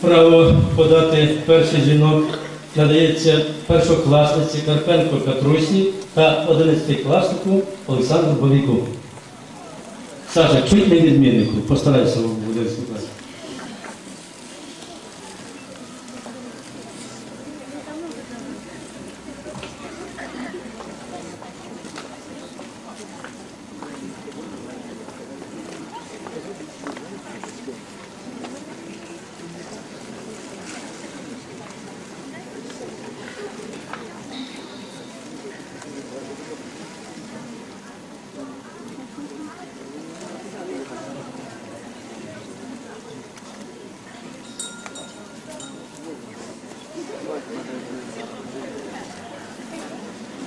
право подати перший дзвінок надається першокласниці Карпенко Катрусі та одинадцятикласнику Олександру Бовіку. Саша, чуть не відміннику, постарайся в